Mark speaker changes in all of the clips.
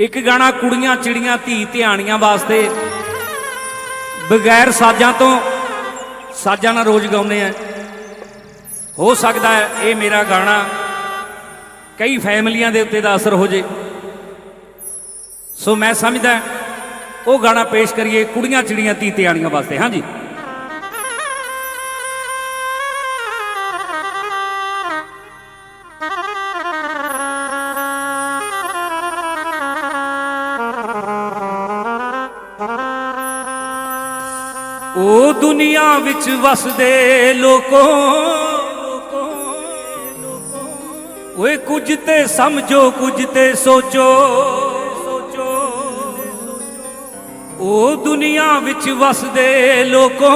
Speaker 1: ਇੱਕ ਗਾਣਾ ਕੁੜੀਆਂ, ਚਿੜੀਆਂ, ਧੀ, ਧਿਆਣੀਆਂ ਵਾਸਤੇ ਬਗੈਰ ਸਾਜ਼ਾਂ ਤੋਂ ਸਾਜ਼ਾਂ ਨਾਲ ਰੋਜ਼ ਗਾਉਂਦੇ ਆ। ਹੋ ਸਕਦਾ ਹੈ ਇਹ ਮੇਰਾ ਗਾਣਾ ਕਈ ਫੈਮਲੀਆਂ ਦੇ ਉੱਤੇ ਦਾ ਅਸਰ ਹੋ ਜੇ। ਸੋ ਮੈਂ ਸਮਝਦਾ, ਉਹ ਗਾਣਾ ਪੇਸ਼ ਕਰੀਏ ਕੁੜੀਆਂ, ਚਿੜੀਆਂ, ਧੀ, ਧਿਆਣੀਆਂ ਵਾਸਤੇ। ਹਾਂਜੀ। ਉਹ ਦੁਨੀਆ ਵਿੱਚ ਵਸਦੇ ਲੋਕੋ ਓਏ ਕੁਝ ਤੇ ਸਮਝੋ, ਕੁਝ ਤੇ ਸੋਚੋ ਓ ਉਹ ਦੁਨੀਆ ਵਿੱਚ ਵਸਦੇ ਲੋਕੋ,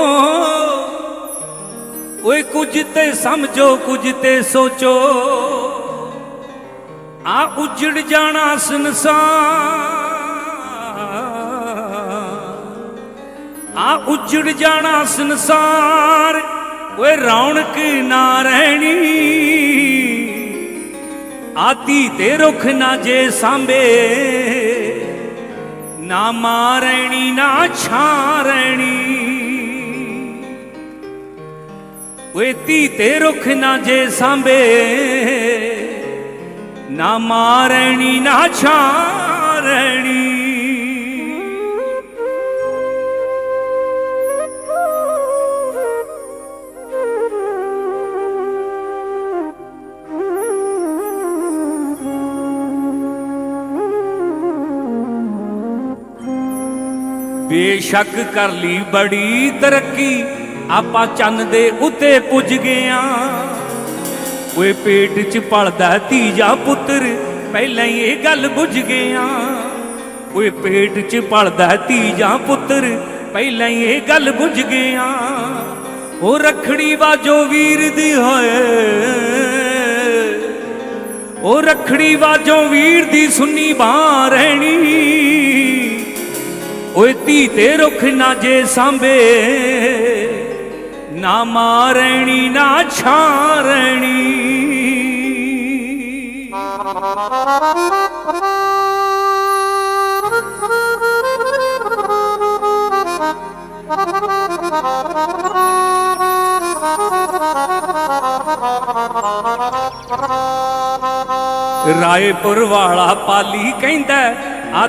Speaker 1: ਓਏ ਕੁਝ ਤੇ ਸਮਝੋ, ਕੁਝ ਤੇ ਸੋਚੋ। ਆ ਉਜੜ ਜਾਣਾ ਸੰਸਾਰ ਆ ਉਜੜ ਜਾਣਾ ਸੰਸਾਰ। ਓਏ ਰੌਣਕ ਨਾ ਰਹਿਣੀ। ਆਤੀ ਤੇ ਰੁੱਖ ਨਾ ਜੇ ਸਾਂਬੇ ਨਾ ਮਾਰਣੀ ਨਾ ਛਾਰਣੀ ਓਏ ਤੀ ਤੇ ਰੁੱਖ ਨਾ ਜੇ ਸਾਂਬੇ ਨਾ ਮਾਰਣੀ ਨਾ ਛਾਰਣੀ ਬੇਸ਼ੱਕ ਕਰ ਲਈ ਬੜੀ ਤਰੱਕੀ, ਆਪਾਂ ਚੰਨ ਦੇ ਉੱਤੇ ਪੁੱਜ ਗਏ ਆਂ। ਓਏ ਪੇਟ 'ਚ ਪਲਦਾ ਤੀਜਾ ਪੁੱਤਰ, ਪਹਿਲਾਂ ਹੀ ਇਹ ਗੱਲ ਬੁੱਝ ਗਏ ਆਂ। ਓਏ ਪੇਟ 'ਚ ਪਲਦਾ ਤੀਜਾ ਪੁੱਤਰ, ਪਹਿਲਾਂ ਹੀ ਇਹ ਗੱਲ ਬੁੱਝ ਗਏ ਆਂ। ਉਹ ਰਖੜੀ ਵਾਜੋ ਵੀਰ ਦੀ ਹੋਏ। ਉਹ ਰਖੜੀ ਵਾਜੋ ਵੀਰ ਦੀ ਸੁੰਨੀ ਬਾਹ ਰਹਿਣੀ। ਓਏ ਧੀ ਤੇ ਰੁੱਖ ਨਾ ਜੇ ਸਾਂਭੇ, ਨਾ ਮਾਰਣੀ ਨਾ ਛਾਰਣੀ ਰਾਏਪੁਰ ਵਾਲਾ ਪਾਲੀ ਕਹਿੰਦਾ ਆ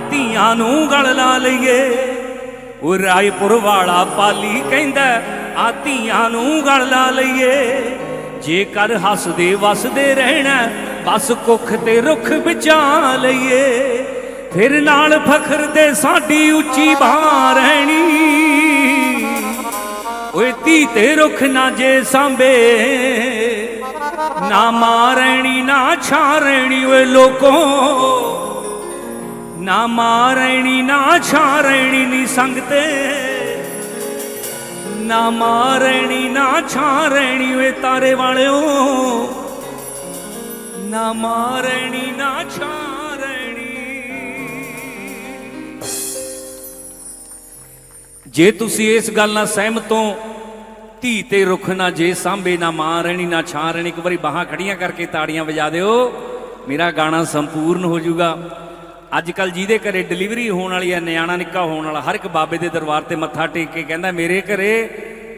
Speaker 1: ਨੂੰ ਗਲ ਲਾ ਲਈਏ। ਉਹ ਰਾਏਪੁਰ ਵਾਲਾ ਪਾਲੀ ਕਹਿੰਦਾ, ਆ ਧੀਆਂ ਨੂੰ ਗਲ ਲਾ ਲਈਏ। ਜੇਕਰ ਹੱਸਦੇ ਵਸਦੇ ਰਹਿਣਾ, ਬਸ ਕੁੱਖ ਤੇ ਰੁੱਖ ਵਿਚਾ ਲਈਏ। ਫਿਰ ਨਾਲ ਫਖਰ ਤੇ ਸਾਡੀ ਉੱਚੀ ਬਾਹ ਰਹਿਣੀ। ਓਏ ਧੀ ਤੇ ਰੁੱਖ ਨਾ ਜੇ ਸਾਂਭੇ, ਨਾ ਮਾਰਣੀ ਨਾ ਛਾਰਣੀ ਓਏ ਲੋਕੋ। ਨਾ ਮਾਰਣੀ, ਨਾ ਛਾਰਣੀ ਨੀ ਸੰਗਤੇ। ਨਾ ਮਾਰਣੀ, ਨਾ ਛਾਰਣੀ ਓਏ ਤਾਰੇ ਵਾਲਿਓ। ਨਾ ਮਾਰਣੀ, ਨਾ ਛਾਰਣੀ। ਜੇ ਤੁਸੀਂ ਇਸ ਗੱਲ ਨਾਲ ਸਹਿਮਤ ਹੋ, ਧੀ ਤੇ ਰੁੱਖ ਨਾ ਜੇ ਸਾਂਭੇ, ਨਾ ਮਾਂ ਰਹਿਣੀ ਨਾ ਛਾਂ ਰਹਿਣੀ ਇੱਕ ਵਾਰੀ ਬਾਹਾਂ ਖੜੀਆਂ ਕਰਕੇ ਤਾੜੀਆਂ ਵਜਾ ਦਿਓ। ਮੇਰਾ ਗਾਣਾ ਸੰਪੂਰਨ ਹੋ ਜਾਊਗਾ। ਅੱਜ ਕੱਲ ਜਿਹਦੇ ਘਰੇ ਡਿਲੀਵਰੀ ਹੋਣ ਵਾਲੀ ਹੈ ਨਿਆਣਾ ਨਿੱਕਾ ਹੋਣ ਵਾਲਾ, ਹਰ ਇੱਕ ਬਾਬੇ ਦੇ ਦਰਬਾਰ ਤੇ ਮੱਥਾ ਟੇਕ ਕੇ ਕਹਿੰਦਾ, ਮੇਰੇ ਘਰੇ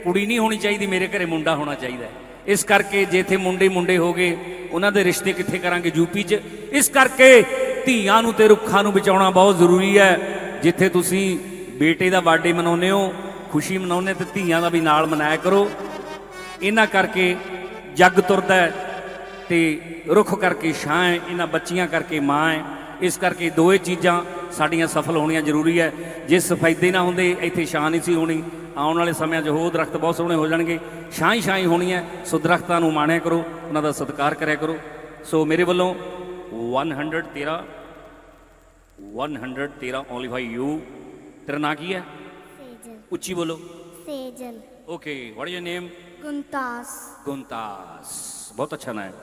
Speaker 1: ਕੁੜੀ ਨਹੀਂ ਹੋਣੀ ਚਾਹੀਦੀ, ਮੇਰੇ ਘਰੇ ਮੁੰਡਾ ਹੋਣਾ ਚਾਹੀਦਾ ਇਸ ਕਰਕੇ ਜੇ ਮੁੰਡੇ ਮੁੰਡੇ ਹੋ ਗਏ, ਉਹਨਾਂ ਦੇ ਰਿਸ਼ਤੇ ਕਿੱਥੇ ਕਰਾਂਗੇ ਯੂਪੀ 'ਚ? ਇਸ ਕਰਕੇ ਧੀਆਂ ਨੂੰ ਤੇ ਰੁੱਖਾਂ ਨੂੰ ਬਚਾਉਣਾ ਬਹੁਤ ਜ਼ਰੂਰੀ ਹੈ। ਜਿੱਥੇ ਤੁਸੀਂ ਬੇਟੇ ਦਾ ਬਰਥਡੇ ਮਨਾਉਂਦੇ ਹੋ, ਖੁਸ਼ੀ ਮਨਾਉਂਦੇ ਤੇ ਧੀਆਂ ਦਾ ਵੀ ਨਾਲ ਮਨਾਇਆ ਕਰੋ। ਇਹਨਾਂ ਕਰਕੇ ਜੱਗ ਤੁਰਦਾ ਹੈ ਤੇ ਰੁੱਖ ਕਰਕੇ ਛਾਂ ਹੈ, ਇਹਨਾਂ ਬੱਚੀਆਂ ਕਰਕੇ ਮਾਂ ਹੈ। ਇਸ ਕਰਕੇ ਦੋਏ ਚੀਜ਼ਾਂ ਸਾਡੀਆਂ ਸਫਲ ਹੋਣੀਆਂ ਜ਼ਰੂਰੀ ਹੈ। ਜੇ ਸਫੈਦੇ ਨਾ ਹੁੰਦੇ ਇੱਥੇ ਛਾਂ ਨਹੀਂ ਸੀ ਹੋਣੀ। ਆਉਣ ਵਾਲੇ ਸਮਿਆਂ 'ਚ ਹੋਰ ਦਰਖਤ ਬਹੁਤ ਸੋਹਣੇ ਹੋ ਜਾਣਗੇ। ਛਾਂ ਹੀ ਛਾਂ ਹੀ ਹੋਣੀ ਹੈ। ਸੋ ਦਰਖਤਾਂ ਨੂੰ ਮਾਣਿਆ ਕਰੋ ਉਹਨਾਂ ਦਾ ਸਤਿਕਾਰ ਕਰਿਆ ਕਰੋ। ਸੋ ਮੇਰੇ ਵੱਲੋਂ 113 113 ਓਨਲੀ ਫॉर ਯੂ ਤੇਰਾ ਨਾਂ ਕੀ ਹੈ?
Speaker 2: ਸੇਜਲ।
Speaker 1: ਉੱਚੀ ਬੋਲੋ।
Speaker 2: Sejal.
Speaker 1: Okay what is your name
Speaker 2: Guntas.
Speaker 1: Guntas. ਬਹੁਤ ਅੱਛਾ ਨਾਂ ਹੈ।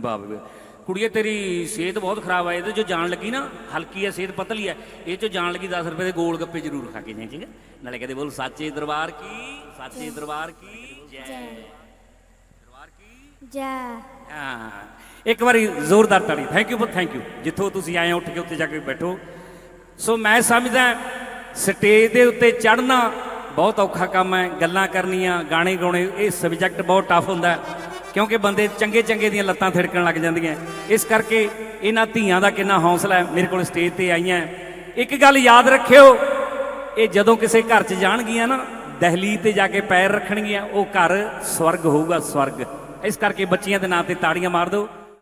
Speaker 1: ਵਾਹ ਵਾਹ। ਕੁੜੀਏ ਤੇਰੀ ਸਿਹਤ ਬਹੁਤ ਖਰਾਬ ਹੈ ਇਹਦੇ ਜੋ ਜਾਣ ਲੱਗੀ ਨਾ ਹਲਕੀ ਹੈ ਸਿਹਤ ਪਤਲੀ ਹੈ ਇਹ ਚੋਂ ਜਾਣ ਲੱਗੀ 10 ਰੁਪਏ ਦੇ ਗੋਲ ਗੱਪੇ ਜ਼ਰੂਰ ਖਾ ਕੇ ਜਾਈਂ ਠੀਕ ਹੈ? ਨਾਲੇ ਕਹਦੇ ਬੋਲ ਸੱਚੇ ਦਰਬਾਰ ਕੀ ਸੱਚੇ ਦਰਬਾਰ ਕੀ
Speaker 2: ਜੈ।
Speaker 1: ਦਰਬਾਰ ਕੀ?
Speaker 2: ਜੈ।
Speaker 1: ਹਾਂ। ਇੱਕ ਵਾਰੀ ਜ਼ੋਰਦਾਰ ਤਾੜੀ ਥੈਂਕ ਯੂ ਬਹੁਤ ਥੈਂਕ ਯੂ ਜਿੱਥੋਂ ਤੁਸੀਂ ਆਏ ਹੋ ਉੱਠ ਕੇ ਉੱਥੇ ਜਾ ਕੇ ਬੈਠੋ। ਸੋ ਮੈਂ ਸਮਝਦਾ ਸਟੇਜ ਦੇ ਉੱਤੇ ਚੜ੍ਹਨਾ ਬਹੁਤ ਔਖਾ ਕੰਮ ਹੈ ਗੱਲਾਂ ਕਰਨੀਆਂ ਗਾਣੇ ਗਾਉਣੇ ਇਹ ਸਬਜੈਕਟ ਬਹੁਤ ਟਫ ਹੁੰਦਾ ਹੈ। ਕਿਉਂਕਿ ਬੰਦੇ ਚੰਗੇ ਚੰਗੇ ਦੀਆਂ ਲੱਤਾਂ ਥਿੜਕਣ ਲੱਗ ਜਾਂਦੀਆਂ। ਇਸ ਕਰਕੇ ਇਹਨਾਂ ਧੀਆਂ ਦਾ ਕਿੰਨਾ ਹੌਸਲਾ ਹੈ, ਮੇਰੇ ਕੋਲ ਸਟੇਜ ਤੇ ਆਈਆਂ ਇੱਕ ਗੱਲ ਯਾਦ ਰੱਖਿਓ, ਇਹ ਜਦੋਂ ਕਿਸੇ ਘਰ 'ਚ ਜਾਣਗੀਆਂ ਨਾ ਦਹਲੀ ਤੇ ਜਾ ਕੇ ਪੈਰ ਰੱਖਣਗੀਆਂ, ਉਹ ਘਰ ਸਵਰਗ ਹੋਊਗਾ, ਸਵਰਗ। ਇਸ ਕਰਕੇ ਬੱਚੀਆਂ ਦੇ ਨਾਂ ਤੇ ਤਾੜੀਆਂ ਮਾਰ ਦਿਓ।